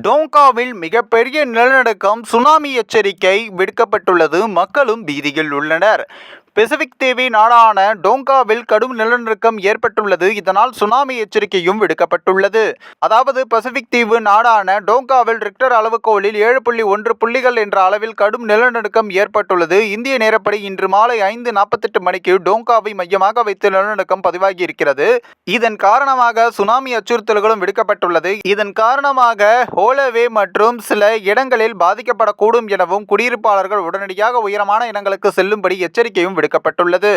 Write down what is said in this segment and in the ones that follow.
டோங்காவில் மிகப்பெரிய நிலநடுக்கம் சுனாமி எச்சரிக்கை விடுக்கப்பட்டுள்ளது. மக்களும் பீதியில் உள்ளனர். பசிபிக் தீவி நாடான டோங்காவில் கடும் நிலநடுக்கம் ஏற்பட்டுள்ளது. இதனால் சுனாமி எச்சரிக்கையும் விடுக்கப்பட்டுள்ளது. அதாவது பசிபிக் தீவு நாடான டோங்காவில் ரிக்டர் அளவுகோலில் ஏழு புள்ளி ஒன்று புள்ளிகள் என்ற அளவில் கடும் நிலநடுக்கம் ஏற்பட்டுள்ளது. இந்திய நேரப்படி இன்று மாலை ஐந்து நாற்பத்தெட்டு மணிக்கு டோங்காவை மையமாக வைத்து நிலநடுக்கம் பதிவாகி இருக்கிறது இதன் காரணமாக சுனாமி அச்சுறுத்தல்களும் விடுக்கப்பட்டுள்ளது. இதன் காரணமாக ஹோலவே மற்றும் சில இடங்களில் பாதிக்கப்படக்கூடும் எனவும் குடியிருப்பாளர்கள் உடனடியாக உயரமான இடங்களுக்கு செல்லும்படி எச்சரிக்கையும் விடுக்கப்பட்டுள்ளது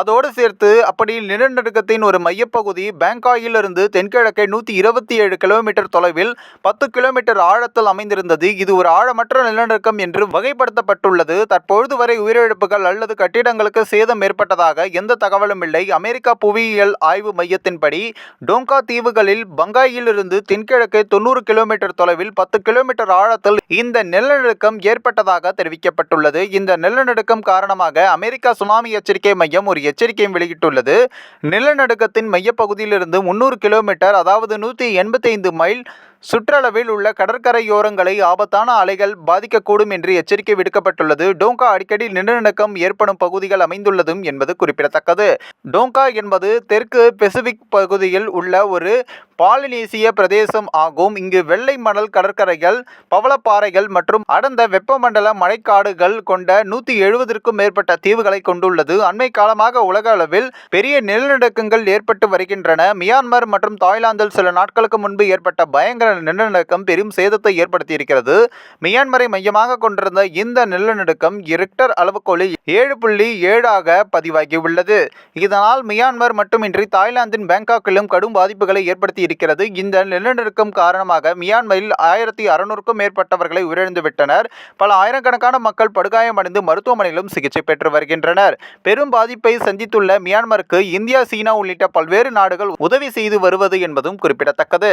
அதோடு சேர்த்து அப்படி நிலநடுக்கத்தின் ஒரு மையப்பகுதி பேங்காயிலிருந்து தென்கிழக்கே நூற்றி இருபத்தி ஏழு கிலோமீட்டர் தொலைவில் பத்து கிலோமீட்டர் ஆழத்தில் அமைந்திருந்தது. இது ஒரு ஆழமற்ற நிலநடுக்கம் என்று வகைப்படுத்தப்பட்டுள்ளது. தற்பொழுது வரை உயிரிழப்புகள் அல்லது கட்டிடங்களுக்கு சேதம் ஏற்பட்டதாக எந்த தகவலும் இல்லை. அமெரிக்கா புவியியல் ஆய்வு மையத்தின்படி டோங்கா தீவுகளில் பங்காயிலிருந்து தென்கிழக்கே தொண்ணூறு கிலோமீட்டர் தொலைவில் பத்து கிலோமீட்டர் ஆழத்தில் இந்த நிலநடுக்கம் ஏற்பட்டதாக தெரிவிக்கப்பட்டுள்ளது. இந்த நிலநடுக்கம் காரணமாக அமெரிக்கா சுனாமி எச்சரிக்கை மையம் ஒரு எச்சரிக்கையும் வெளியிட்டுள்ளது. நிலநடுக்கத்தின் மையப்பகுதியிலிருந்து முன்னூறு கிலோமீட்டர் அதாவது நூற்றி எண்பத்தைந்து மைல் சுற்றளவில் உள்ள கடற்கரையோரங்களை ஆபத்தான அலைகள் பாதிக்கக்கூடும் என்று எச்சரிக்கை விடுக்கப்பட்டுள்ளது. டோங்கா அடிக்கடி நிலநடுக்கம் ஏற்படும் பகுதிகள் அமைந்துள்ளதும் என்பது குறிப்பிடத்தக்கது. டோங்கா என்பது தெற்கு பெசிபிக் பகுதியில் உள்ள ஒரு பாலினேசிய பிரதேசம் ஆகும். இங்கு வெள்ளை மணல் கடற்கரைகள் பவளப்பாறைகள் மற்றும் அடர்ந்த வெப்பமண்டல மழைக்காடுகள் கொண்ட நூற்றி எழுபதற்கும் மேற்பட்ட தீவுகளை கொண்டுள்ளது. அண்மை காலமாக உலக அளவில் பெரிய நிலநடுக்கங்கள் ஏற்பட்டு வருகின்றன. மியான்மர் மற்றும் தாய்லாந்தில் சில நாட்களுக்கு முன்பு ஏற்பட்ட பயங்கர நிலநடுக்கம் பெரும் சேதத்தை ஏற்படுத்தியிருக்கிறது. மியான்மரை மையமாக கொண்டிருந்த இந்த நிலநடுக்கம் ரிக்டர் அளவுகோலில் ஏழு புள்ளி ஏழாக பதிவாகியுள்ளது. இதனால் மியான்மர் மட்டுமின்றி தாய்லாந்தின் பேங்காக்கிலும் கடும் பாதிப்புகளை ஏற்படுத்தி இருக்கிறது இந்த நிலநடுக்கம் காரணமாக மியான்மரில் ஆயிரத்தி அறுநூறுக்கும் மேற்பட்டவர்களை உயிரிழந்துவிட்டனர். பல ஆயிரக்கணக்கான மக்கள் படுகாயமடைந்து மருத்துவமனையிலும் சிகிச்சை பெற்று வருகின்றனர். பெரும் பாதிப்பை சந்தித்துள்ள மியான்மருக்கு இந்தியா சீனா உள்ளிட்ட பல்வேறு நாடுகள் உதவி செய்து வருவது என்பதும் குறிப்பிடத்தக்கது.